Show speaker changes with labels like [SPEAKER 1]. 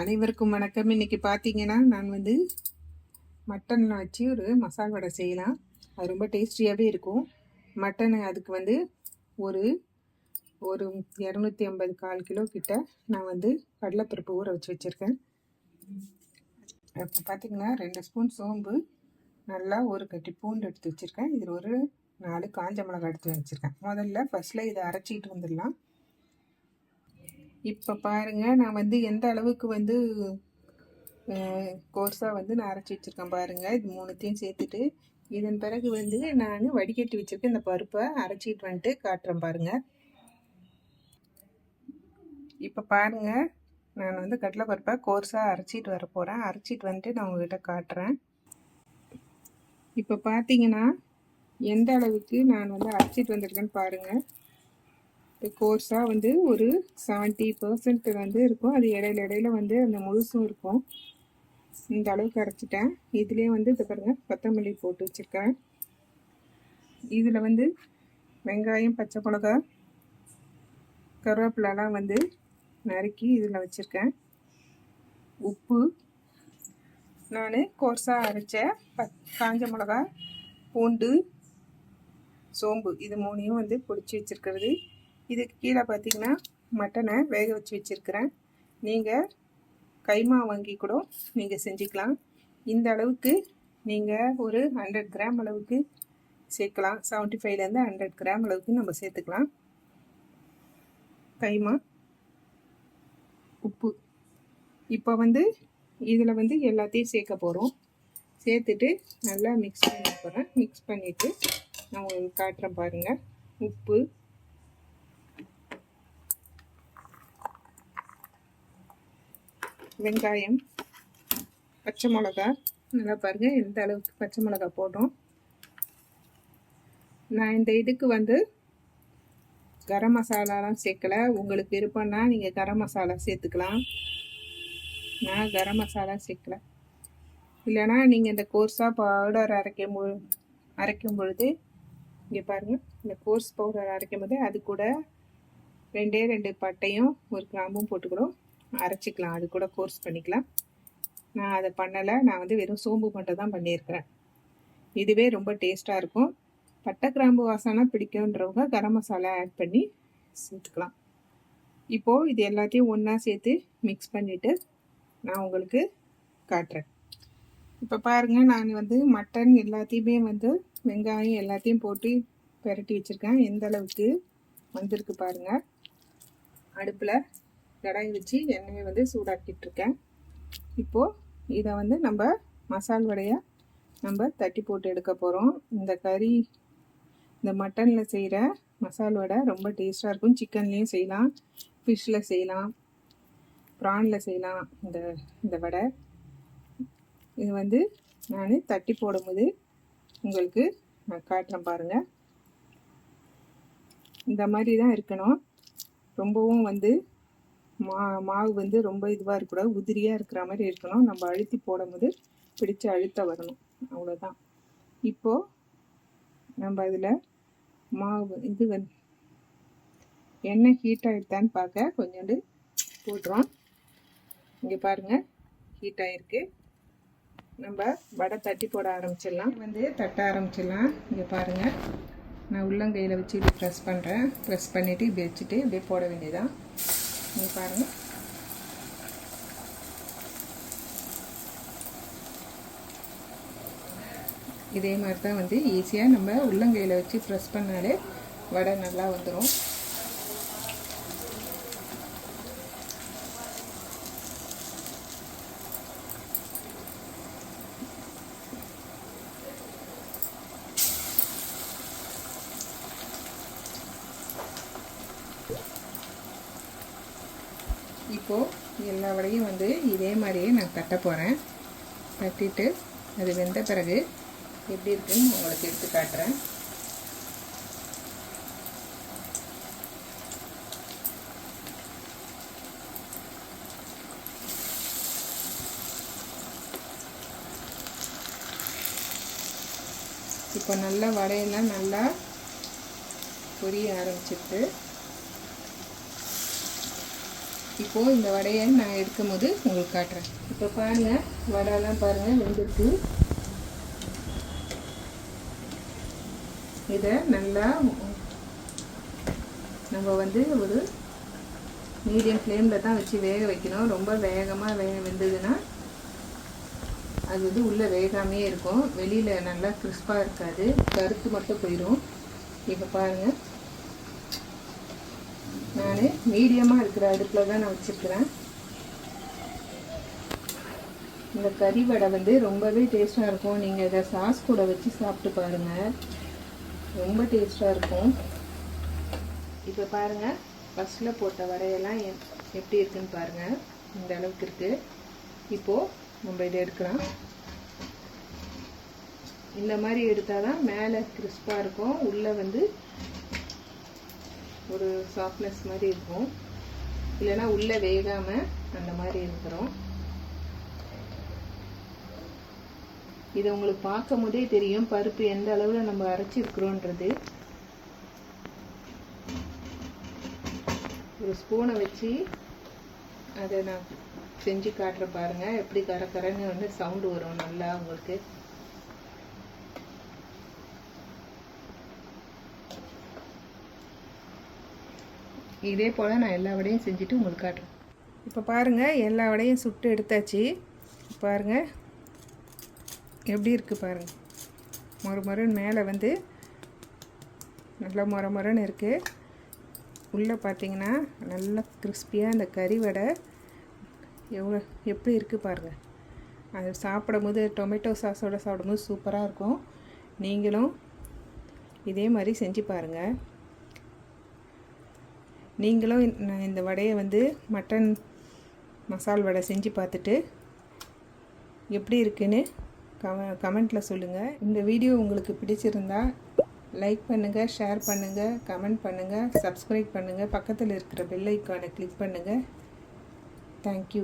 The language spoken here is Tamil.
[SPEAKER 1] அனைவருக்கும் வணக்கம். இன்னைக்கு பார்த்தீங்கன்னா நான் வந்து மட்டனில் வச்சு ஒரு மசால் வடை செய்யலாம். அது ரொம்ப டேஸ்டியாகவே இருக்கும். மட்டன் அதுக்கு வந்து ஒரு ஒரு இரநூத்தி ஐம்பது கால் கிலோ கிட்ட நான் வந்து கடலைப்பருப்பு ஊற வச்சு வச்சுருக்கேன். இப்போ பார்த்தீங்கன்னா ரெண்டு ஸ்பூன் சோம்பு நல்லா ஒரு கட்டி பூண்டு எடுத்து வச்சுருக்கேன். இதில் ஒரு நாலு காஞ்ச மிளகாய் எடுத்து வச்சுருக்கேன். முதல்ல ஃபஸ்ட்டில் இதை அரைச்சிக்கிட்டு வந்துடலாம். இப்போ பாருங்கள் நான் வந்து எந்த அளவுக்கு வந்து கோர்ஸாக வந்து நான் அரைச்சி வச்சுருக்கேன் பாருங்கள் இது மூணுத்தையும் சேர்த்துட்டு இதன் பிறகு வந்து நான் வடிகட்டி வச்சுருக்கேன் இந்த பருப்பை அரைச்சிட்டு வந்துட்டு காட்டுறேன் பாருங்கள் இப்போ பாருங்கள் நான் வந்து கடலை பருப்பை கோர்ஸாக அரைச்சிட்டு வர போகிறேன் அரைச்சிட்டு வந்துட்டு நான் உங்கள்கிட்ட காட்டுறேன். இப்போ பார்த்தீங்கன்னா எந்த அளவுக்கு நான் வந்து அரைச்சிட்டு வந்திருக்கேன்னு பாருங்கள் கோர்ஸாக வந்து ஒரு செவன்ட்டி பர்சன்ட் வந்து இருக்கும். அது இடையில இடையில வந்து அந்த முழுசும் இருக்கும். இந்த அளவுக்கு அரைச்சிட்டேன். இதுலேயே வந்து இது பாருங்கள் கொத்தமல்லி போட்டு வச்சுருக்கேன். இதில் வந்து வெங்காயம் பச்சை மிளகா கருவேப்பிலலாம் வந்து நறுக்கி இதில் வச்சுருக்கேன். உப்பு. நான் கோர்ஸாக அரைச்ச ப காஞ்ச மிளகா பூண்டு சோம்பு இது மூணையும் வந்து பொடிச்சு வச்சுருக்கிறது. இதுக்கு கீழே பார்த்தீங்கன்னா மட்டனை வேக வச்சு வச்சுருக்கிறேன். நீங்கள் கைமா வாங்கி கூட நீங்கள் செஞ்சுக்கலாம். இந்த அளவுக்கு நீங்கள் ஒரு ஹண்ட்ரட் கிராம் அளவுக்கு சேர்க்கலாம். செவன்ட்டி ஃபைவ்லேருந்து ஹண்ட்ரட் கிராம் அளவுக்கு நம்ம சேர்த்துக்கலாம். கைமா உப்பு. இப்போ வந்து இதில் வந்து எல்லாத்தையும் சேர்க்க போகிறோம் சேர்த்துட்டு நல்லா மிக்ஸ் பண்ணி போகிறேன் மிக்ஸ் பண்ணிவிட்டு நான் உங்களுக்கு காட்டுறேன் பாருங்கள் உப்பு வெங்காயம் பச்சை மிளகா. நல்லா பாருங்கள் எந்த அளவுக்கு பச்சை மிளகா போடுறோம் நான் இந்த இதுக்கு வந்து கரம் மசாலாலாம் சேர்க்கலை. உங்களுக்கு விருப்பம்னா நீங்கள் கரம் மசாலா சேர்த்துக்கலாம். நான் கரம் மசாலா சேர்க்கல. இல்லைனா நீங்கள் இந்த கோர்ஸாக பவுடர் அரைக்கும் பொ அரைக்கும் பொழுது இங்கே பாருங்கள் இந்த கோர்ஸ் பவுடர் அரைக்கும் போது அது கூட ரெண்டே ரெண்டு பட்டையும் ஒரு கிராம்பும் போட்டுக்கிறோம். அரைச்சிக்கலாம். அது கூட கோர்ஸ் பண்ணிக்கலாம். நான் அதை பண்ணலை. நான் வந்து வெறும் சோம்பு மட்டும் தான் பண்ணியிருக்கிறேன். இதுவே ரொம்ப டேஸ்ட்டாக இருக்கும். பட்டை கிராம்பு வாசனை பிடிக்குன்றவங்க கரம் மசாலா ஆட் பண்ணி சேர்த்துக்கலாம். இப்போது இது எல்லாத்தையும் ஒன்றா சேர்த்து மிக்ஸ் பண்ணிவிட்டு நான் உங்களுக்கு காட்டுறேன். இப்போ பாருங்கள் நான் வந்து மட்டன் எல்லாத்தையுமே வந்து வெங்காயம் எல்லாத்தையும் போட்டு பெரட்டி வச்சுருக்கேன். எந்த அளவுக்கு வந்திருக்கு பாருங்கள் அடுப்பில் கடாய் வச்சு எண்ணெயை வந்து சூடாக்கிட்டுருக்கேன். இப்போது இதை வந்து நம்ம மசால் வடையை நம்ம தட்டி போட்டு எடுக்க போகிறோம் இந்த கறி இந்த மட்டனில் செய்கிற மசால் வடை ரொம்ப டேஸ்ட்டாக இருக்கும். சிக்கன்லேயும் செய்யலாம் ஃபிஷ்ஷில் செய்யலாம் ப்ரானில் செய்யலாம் இந்த இந்த வடை. இது வந்து நான் தட்டி போடும்போது உங்களுக்கு நான் காட்டுறேன் பாருங்கள் இந்த மாதிரி தான் இருக்கணும். ரொம்பவும் வந்து மா மாவு வந்து ரொம்ப இதுவாக இருக்கக்கூடாது. உதிரியாக இருக்கிற மாதிரி இருக்கணும். நம்ம அழுத்தி போடும்போது பிடிச்சு அழுத்த வரணும். அவ்வளோதான் இப்போது நம்ம அதில் மாவு இது வந்து எண்ணெய் ஹீட் ஆகிடுதான்னு பார்க்க. கொஞ்சோண்டு போட்டுறோம் இங்கே பாருங்கள் ஹீட் ஆகிருக்கு நம்ம வடை தட்டி போட ஆரம்பிச்சிடலாம். வந்து தட்ட ஆரம்பிச்சிடலாம். இங்கே பாருங்கள் நான் உள்ளங்கையில் வச்சு இப்படி ப்ரெஸ் பண்ணுறேன் ப்ரெஸ் பண்ணிவிட்டு இப்படி வச்சுட்டு இப்படியே போட வேண்டியதான் நீ பாருங்கள் இதே மாதிரி தான் வந்து ஈஸியாக நம்ம உள்ளங்கையில் வச்சு ப்ரெஸ் பண்ணாலே வடை நல்லா வந்துடும் இப்போது எல்லா வடையும் வந்து இதே மாதிரியே நான் தட்ட போகிறேன் தட்டிட்டு அது வெந்த பிறகு எப்படி இருக்குன்னு உங்களுக்கு எடுத்து காட்டுறேன். இப்போ நல்லா வடையெல்லாம் நல்லா பொரிய ஆரம்பிச்சிட்டு இப்போது இந்த வடையை நான் எடுக்கும் போது உங்களுக்கு காட்டுறேன். இப்போ பாருங்கள் வடைலாம் பாருங்கள் வெந்திருக்கு இதை நல்லா நம்ம வந்து ஒரு மீடியம் ஃப்ளேமில் தான் வச்சு வேக வைக்கணும். ரொம்ப வேகமாக வே வெந்ததுன்னா அது வந்து உள்ளே வேகாமே இருக்கும். வெளியில் நல்லா கிறிஸ்பாக இருக்காது. கருத்து மட்டும் போயிடும் இப்போ பாருங்கள் நான் மீடியமாக இருக்கிற அடுப்பில் தான் நான் வச்சுருக்கிறேன். இந்த கறி வடை வந்து ரொம்பவே டேஸ்ட்டாக இருக்கும். நீங்கள் இதை சாஸ் கூட வச்சு சாப்பிட்டு பாருங்கள் ரொம்ப டேஸ்ட்டாக இருக்கும். இப்போ பாருங்கள் ஃபஸ்ட்டில் போட்ட வடையெல்லாம் எப்படி இருக்குன்னு பாருங்கள் இந்த அளவுக்கு இருக்குது இப்போது நம்ம இதை எடுக்கலாம். இந்த மாதிரி எடுத்தால் தான் மேலே கிறிஸ்பாக இருக்கும். உள்ளே வந்து ஒரு சாஃப்ட்னஸ் மாதிரி இருக்கும். இல்லைன்னா உள்ளே வேகாமல் அந்த மாதிரி இருக்கிறோம். இது உங்களுக்கு பார்க்கும் போதே தெரியும் பருப்பு எந்த அளவில் நம்ம அரைச்சிருக்கிறோன்றது ஒரு ஸ்பூனை வச்சு அதை நான் செஞ்சு காட்டுற பாருங்க. எப்படி கர வந்து சவுண்டு வரும். நல்லா உங்களுக்கு இதே போல் நான் எல்லா வடையும் செஞ்சுட்டு உங்களுக்கு காட்டுறேன். இப்போ பாருங்கள் எல்லா வடையும் சுட்டு எடுத்தாச்சு. பாருங்கள் எப்படி இருக்குது பாருங்கள் மொறு மொறுன்னு மேலே வந்து நல்லா மொர மொறன்னு இருக்குது உள்ளே பார்த்தீங்கன்னா நல்லா கிறிஸ்பியாக அந்த கறி வடை எவ்வளோ எப்படி இருக்குது பாருங்கள் அது சாப்பிடும்போது டொமேட்டோ சாஸோடு சாப்பிடும்போது சூப்பராக இருக்கும். நீங்களும் இதே மாதிரி செஞ்சு பாருங்கள் நீங்களும் இந்த வடையை வந்து மட்டன் மசால் வடை செஞ்சு பார்த்துட்டு எப்படி இருக்குன்னு கம கமெண்ட்டில் சொல்லுங்கள் இந்த வீடியோ உங்களுக்கு பிடிச்சிருந்தா லைக் பண்ணுங்கள் ஷேர் பண்ணுங்கள் கமெண்ட் பண்ணுங்கள் சப்ஸ்கிரைப் பண்ணுங்கள் பக்கத்தில் இருக்கிற பெல் ஐக்கானை கிளிக் பண்ணுங்கள் தேங்க்யூ